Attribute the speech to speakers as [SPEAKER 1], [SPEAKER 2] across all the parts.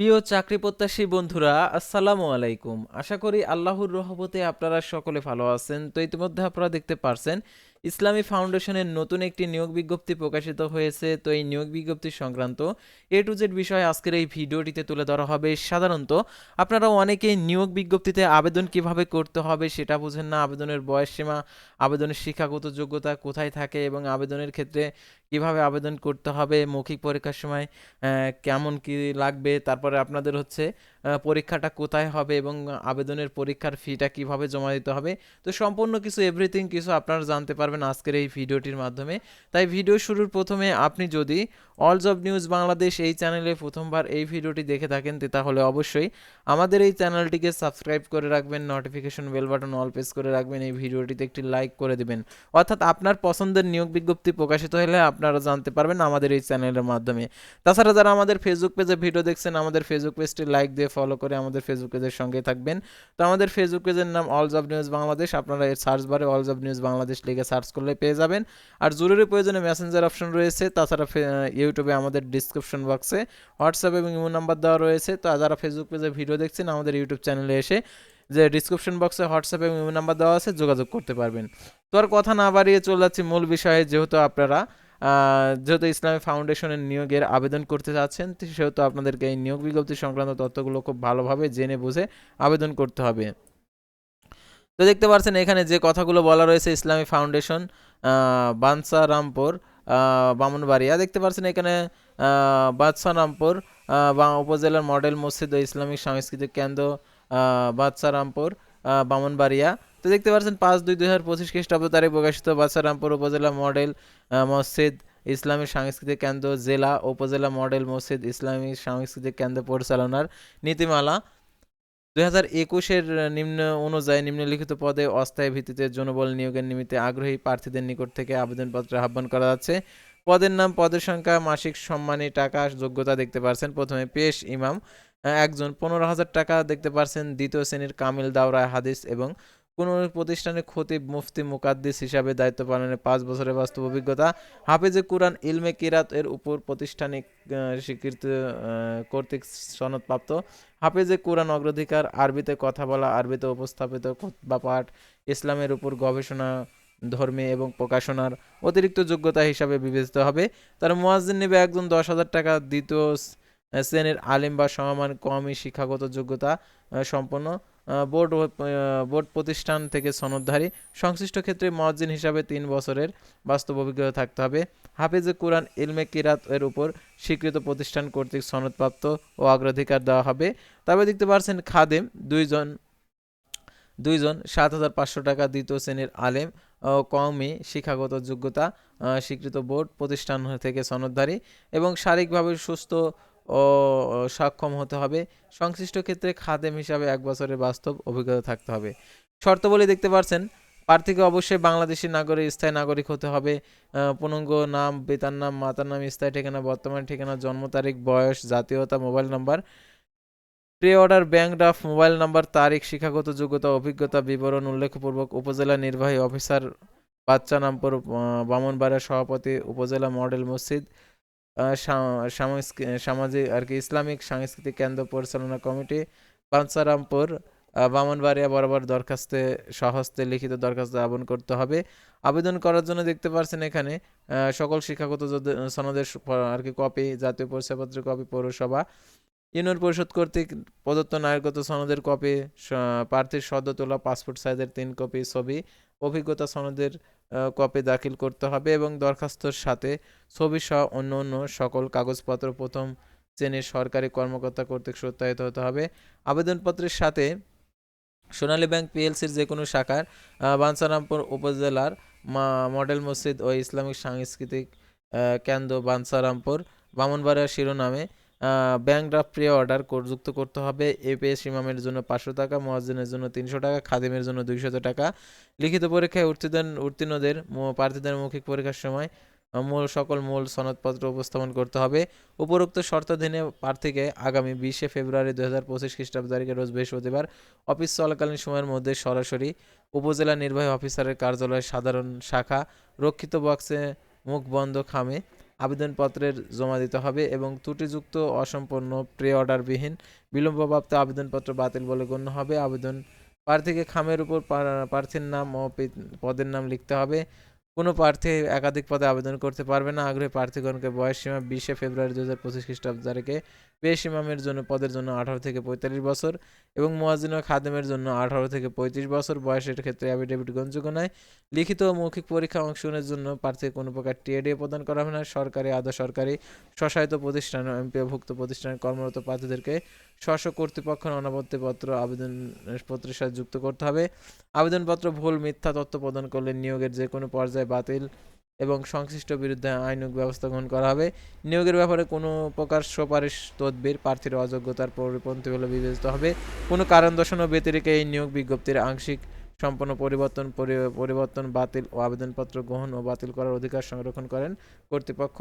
[SPEAKER 1] প্রিয় চাকরি প্রত্যাশী বন্ধুরা, আসসালামু আলাইকুম। আশা করি আল্লাহর রহমতে আপনারা সকলে ভালো আছেন। তো ইতিমধ্যে আপনারা দেখতে পারছেন, ইসলামী ফাউন্ডেশনের নতুন একটি নিয়োগ বিজ্ঞপ্তি প্রকাশিত হয়েছে। তো এই নিয়োগ বিজ্ঞপ্তি সংক্রান্ত এ টু জেড বিষয়ে আজকের এই ভিডিওটিতে তুলে ধরা হবে। সাধারণত আপনারা অনেকেই নিয়োগ বিজ্ঞপ্তিতে আবেদন কীভাবে করতে হবে সেটা বুঝেন না। আবেদনের বয়সসীমা, আবেদনের শিক্ষাগত যোগ্যতা কোথায় থাকে এবং আবেদনের ক্ষেত্রে কীভাবে আবেদন করতে হবে, মৌখিক পরীক্ষার সময় কেমন কি লাগবে, তারপরে আপনাদের হচ্ছে পরীক্ষাটা কোথায় হবে এবং আবেদনের পরীক্ষার ফিটা কীভাবে জমা দিতে হবে। তো সম্পূর্ণ কিছু এভরিথিং কিছু আপনারা জানতে পারবেন আজকের এই ভিডিওটির মাধ্যমে। তাই ভিডিও শুরুর প্রথমে আপনি যদি অল জব নিউজ বাংলাদেশ এই চ্যানেলে প্রথমবার এই ভিডিওটি দেখে থাকেন তাহলে অবশ্যই আমাদের এই চ্যানেলটিকে সাবস্ক্রাইব করে রাখবেন notification bell button all press করে রাখবেন, এই ভিডিওটিতে একটি লাইক করে দেবেন। অর্থাৎ আপনার পছন্দের নিয়োগ বিজ্ঞপ্তি প্রকাশিত হলে আপনারা জানতে পারবেন আমাদের এই চ্যানেলের মাধ্যমে। তাছাড়া যারা আমাদের ফেসবুক পেজে ভিডিও দেখছেন, আমাদের ফেসবুক পেজটি লাইক দিয়ে ফলো করে আমাদের ফেসবুক পেজের সঙ্গে থাকবেন। তো আমাদের ফেসবুক পেজের নাম অল জব নিউজ বাংলাদেশ আপনারা এর সার্চ বারে অল জব নিউজ বাংলাদেশ লিখে সার্চ করলে পেয়ে যাবেন। আর জরুরি প্রয়োজনে মেসেঞ্জার অপশন রয়েছে, তাছাড়া ইউটিউবে আমাদের ডিসক্রিপশন বক্সে হোয়াটসঅ্যাপ এবং ইমো নাম্বার দেওয়া রয়েছে। তো যারা ফেসবুক পেজে ভিডিও দেখছেন, আমাদের ইউটিউব চ্যানেলে এসে যে ডিসক্রিপশন বক্সে হোয়াটসঅ্যাপ এবং ইমো নাম্বার দেওয়া আছে, যোগাযোগ করতে পারবেন। তো আর কথা না বাড়িয়ে চলে যাচ্ছি মূল বিষয়ে, যেহেতু আপনারা যেহেতু ইসলামী ফাউন্ডেশনের নিয়োগের আবেদন করতে চাচ্ছেন সেহেতু আপনাদেরকে এই নিয়োগ বিজ্ঞপ্তি সংক্রান্ত তথ্যগুলো খুব ভালোভাবে জেনে বুঝে আবেদন করতে হবে। তো দেখতে পাচ্ছেন এখানে যে কথাগুলো বলা রয়েছে ইসলামী ফাউন্ডেশন আহ, বানসা রামপুর আহ, বামনবাড়িয়া দেখতে পাচ্ছেন এখানে আহ, বাদশা রামপুর আহ, বা- উপজেলার মডেল মসজিদ ও ইসলামিক সাংস্কৃতিক কেন্দ্র আহ, বাদশা রামপুর আহ, বামনবাড়িয়া তো দেখতে পাচ্ছেন, পাঁচ দুই দুই হাজার পঁচিশ খ্রিস্টাব্দ তারিখ প্রকাশিত বাদশা রামপুর উপজেলা মডেল মসজিদ ইসলামী সাংস্কৃতিক কেন্দ্র, জেলা উপজেলা মডেল মসজিদ ইসলামী সাংস্কৃতিক কেন্দ্র পরিচালনার নীতিমালা। দুই হাজার একুশের নিম্ন অনুযায়ী নিম্নলিখিত পদে অস্থায়ী ভিত্তিতে জনবল নিয়োগের নিমিত্তে আগ্রহী প্রার্থীদের নিকট থেকে আবেদনপত্র আহ্বান করা যাচ্ছে। পদের নাম, পদের সংখ্যা, মাসিক সম্মানী টাকা, যোগ্যতা দেখতে পারছেন প্রথমে পেশ ইমাম একজন। পনেরো হাজার টাকা দেখতে পারছেন দ্বিতীয় শ্রেণির কামিল দাওরা হাদিস এবং কোনো প্রতিষ্ঠানে খতিব মুফতি মুকাদ্দিস হিসাবে দায়িত্ব পালনের পাঁচ বছরের বাস্তব অভিজ্ঞতা। হাফেজে কুরআন ইলমে কিরাত এর উপর প্রতিষ্ঠানিক স্বীকৃত কর্তৃক সনদপ্রাপ্ত। হাফেজে কোরআন অগ্রাধিকার, আরবিতে কথা বলা, আরবিতে উপস্থাপিত বা পাঠ, ইসলামের উপর গবেষণা ধর্মী এবং প্রকাশনার অতিরিক্ত যোগ্যতা হিসাবে বিবেচিত হবে। তার মুয়াজ্জিন নেবে একজন দশ হাজার টাকা দ্বিতীয় শ্রেণির আলিম বা সমমান কমই শিক্ষাগত যোগ্যতা সম্পন্ন। বোর্ড বোর্ড প্রতিষ্ঠান থেকে সনদধারী। সংশ্লিষ্ট ক্ষেত্রে মুয়াজ্জিন হিসাবে তিন বছরের বাস্তব অভিজ্ঞতা থাকতে হবে। হাফেজে কোরআন ইলমে কিরাত এর উপর স্বীকৃত প্রতিষ্ঠান কর্তৃক সনদপ্রাপ্ত ও অগ্রাধিকার দেওয়া হবে। তবে দেখতে পাচ্ছেন খাদেম দুইজন দুইজন সাত হাজার পাঁচশো টাকা দ্বিতীয় শ্রেণির আলেম ও কওমি শিক্ষাগত যোগ্যতা স্বীকৃত বোর্ড প্রতিষ্ঠান থেকে সনদধারী এবং শারীরিকভাবে সুস্থ ও সক্ষম হতে হবে। সংশ্লিষ্ট ক্ষেত্রে খাদেম হিসাবে এক বছরের বাস্তব অভিজ্ঞতা থাকতে হবে। শর্তাবলী দেখতে পাচ্ছেন প্রার্থীকে অবশ্যই বাংলাদেশি নাগরিক, স্থায়ী নাগরিক হতে হবে। পূর্ণাঙ্গ নাম, পিতার নাম, মাতার নাম, স্থায়ী ঠিকানা, বর্তমান ঠিকানা, জন্ম তারিখ, বয়স, জাতীয়তা, mobile number pre order bank draft, mobile number, তারিখ, শিক্ষাগত যোগ্যতা, অভিজ্ঞতা, বিবরণ উল্লেখপূর্বক উপজেলা নির্বাহী অফিসার, বাচ্চা নামপুর বামনবাড়িয়া সভাপতি, উপজেলা মডেল মসজিদ সামাজিক আর কি ইসলামিক সাংস্কৃতিক কেন্দ্র পরিচালনা কমিটি বাঞ্ছারামপুর আহ, বামনবাড়িয়া বরাবর দরখাস্তে সহস্তে লিখিত দরখাস্ত আবেদন করতে হবে। আবেদন করার জন্য দেখতে পাচ্ছেন এখানে সকল শিক্ষাগত সনদের আর কি কপি জাতীয় পরিচয়পত্রের কপি পৌরসভা ইউনিয়ন পরিষদ কর্তৃক প্রদত্ত নাগরিকত্ব সনদের কপি প্রার্থীর সদ্য তোলা পাসপোর্ট সাইজের তিন কপি ছবি অভিজ্ঞতা সনদের কপি দাখিল করতে হবে এবং দরখাস্তর সাথে ছবি সহ অন্য অন্য সকল কাগজপত্র প্রথম শ্রেণির সরকারি কর্মকর্তা কর্তৃক সত্যায়িত হতে হবে। আবেদনপত্রের সাথে সোনালী ব্যাংক পিএলসির যে কোনো শাখার আহ, বাঞ্ছারামপুর উপজেলার মডেল মসজিদ ও ইসলামিক সাংস্কৃতিক কেন্দ্র বাঞ্ছারামপুর বামনবাড়িয়া শিরোনামে ব্যাংক ড্রাফট প্রি অর্ডার যুক্ত করতে হবে। এপিএস ইমামের জন্য পাঁচশো টাকা, মোয়াজ্জিনের জন্য তিনশো টাকা, খাদিমের জন্য দুইশত টাকা। লিখিত পরীক্ষায় উত্তীর্ণ উত্তীর্ণদের প্রার্থীদের মৌখিক পরীক্ষার সময় মূল সকল মূল সনদপত্র উপস্থাপন করতে হবে। উপরোক্ত শর্তাধীনে প্রার্থীকে আগামী বিশে ফেব্রুয়ারি দু হাজার পঁচিশ খ্রিস্টাব্দ তারিখে রোজ বৃহস্পতিবার অফিস চলাকালীন সময়ের মধ্যে সরাসরি উপজেলা নির্বাহী অফিসারের কার্যালয়ের সাধারণ শাখা, রক্ষিত বক্সে মুখ বন্ধ খামে আবেদনপত্রের জমা দিতে হবে এবং ত্রুটিযুক্ত অসম্পন্ন প্রে অর্ডারবিহীন বিলম্বপ্রাপ্ত আবেদনপত্র বাতিল বলে গণ্য হবে। আবেদন প্রার্থীকে খামের উপর প্রা- প্রার্থীর নাম ও পদের নাম লিখতে হবে। কোনো প্রার্থী একাধিক পদে আবেদন করতে পারবে না। আগ্রহী প্রার্থীগণকে বয়স সীমা বিশে ফেব্রুয়ারি দু হাজার পঁচিশ খ্রিস্টাব্দ তারিখে পেশ ইমামের জন্য পদের জন্য আঠারো থেকে পঁয়তাল্লিশ বছর এবং মোয়াজিন ও খাদেমের জন্য আঠারো থেকে পঁয়ত্রিশ বছর। বয়সের ক্ষেত্রে অ্যাফিডেভিট গ্রহণযোগ্য নয়। লিখিত ও মৌখিক পরীক্ষা অংশগ্রহণের জন্য প্রার্থীকে কোনো প্রকার টিএডিএ প্রদান করা হবে না। সরকারি, আধা সরকারি স্বশায়িত প্রতিষ্ঠান ও এমপিওভুক্ত প্রতিষ্ঠানে কর্মরত প্রার্থীদেরকে স্ব কর্তৃপক্ষ অনাপত্তিপত্র আবেদনপত্রের সাথে যুক্ত করতে হবে। আবেদনপত্র ভুল, মিথ্যা তথ্য প্রদান করলে নিয়োগের যে কোনো পর্যায়ে বাতিল এবং সংশ্লিষ্ট বিরুদ্ধে আইনক ব্যবস্থা গ্রহণ করা হবে। নিয়োগের ব্যাপারে কোনো প্রকার সুপারিশ তদবির প্রার্থীর অযোগ্যতার পরিপন্থী বলে বিবেচিত হবে। কোনো কারণ দর্শানো ব্যতিরেকে এই নিয়োগ বিজ্ঞপ্তির আংশিক সম্পূর্ণ পরিবর্তন পরিবর্তন বাতিল ও আবেদনপত্র গ্রহণ ও বাতিল করার অধিকার সংরক্ষণ করেন কর্তৃপক্ষ।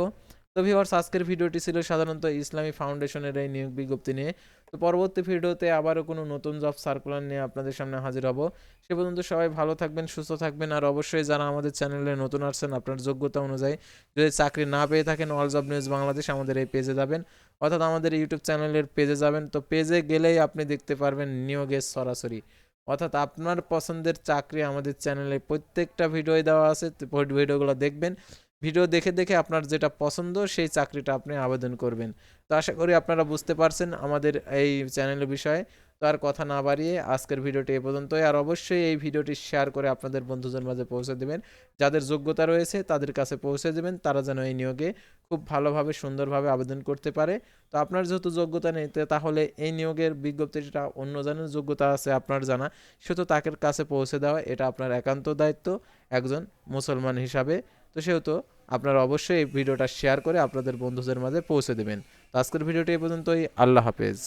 [SPEAKER 1] তো ভিওয়ার্স আজকের ভিডিওটি ছিল সাধারণত ইসলামী ফাউন্ডেশনের এই নিয়োগ বিজ্ঞপ্তি নিয়ে। তো পরবর্তী ভিডিওতে আবারও কোনো নতুন জব সার্কুলার নিয়ে আপনাদের সামনে হাজির হব। সে পর্যন্ত সবাই ভালো থাকবেন, সুস্থ থাকবেন। আর অবশ্যই যারা আমাদের চ্যানেলে নতুন আসছেন, আপনার যোগ্যতা অনুযায়ী যদি চাকরি না পেয়ে থাকেন অল জব নিউজ বাংলাদেশ আমাদের এই পেজে যাবেন। অর্থাৎ আমাদের ইউটিউব চ্যানেলের পেজে যাবেন। তো পেজে গেলেই আপনি দেখতে পারবেন নিয়োগের সরাসরি। অর্থাৎ আপনার পছন্দের চাকরি আমাদের চ্যানেলে প্রত্যেকটা ভিডিওই দেওয়া আছে ভিডিওগুলো দেখবেন। ভিডিও দেখে দেখে আপনার যেটা পছন্দ, সেই চাকরিটা আপনি আবেদন করবেন। তো আশা করি আপনারা বুঝতে পারছেন আমাদের এই চ্যানেলের বিষয়ে। তো আর কথা না বাড়িয়ে আজকের ভিডিওটি এ পর্যন্তই। আর অবশ্যই এই ভিডিওটি শেয়ার করে আপনাদের বন্ধুদের মাঝে পৌঁছে দেবেন। যাদের যোগ্যতা রয়েছে তাদের কাছে পৌঁছে দেবেন। তারা যেন এই নিয়োগে খুব ভালোভাবে, সুন্দরভাবে আবেদন করতে পারে। তো আপনার যেহেতু যোগ্যতা নেই তাহলে এই নিয়োগের বিজ্ঞপ্তিটা অন্য জনের যোগ্যতা আছে আপনার জানা। সেহেতু তাকে কাছে পৌঁছে দেওয়া, এটা আপনার একান্ত দায়িত্ব। একজন মুসলমান হিসাবে তো সেহেতু আপনারা অবশ্যই এই ভিডিওটা শেয়ার করে আপনাদের বন্ধুদের মাঝে পৌঁছে দেবেন। তো আজকের ভিডিওটি এই পর্যন্তই। আল্লাহ হাফেজ।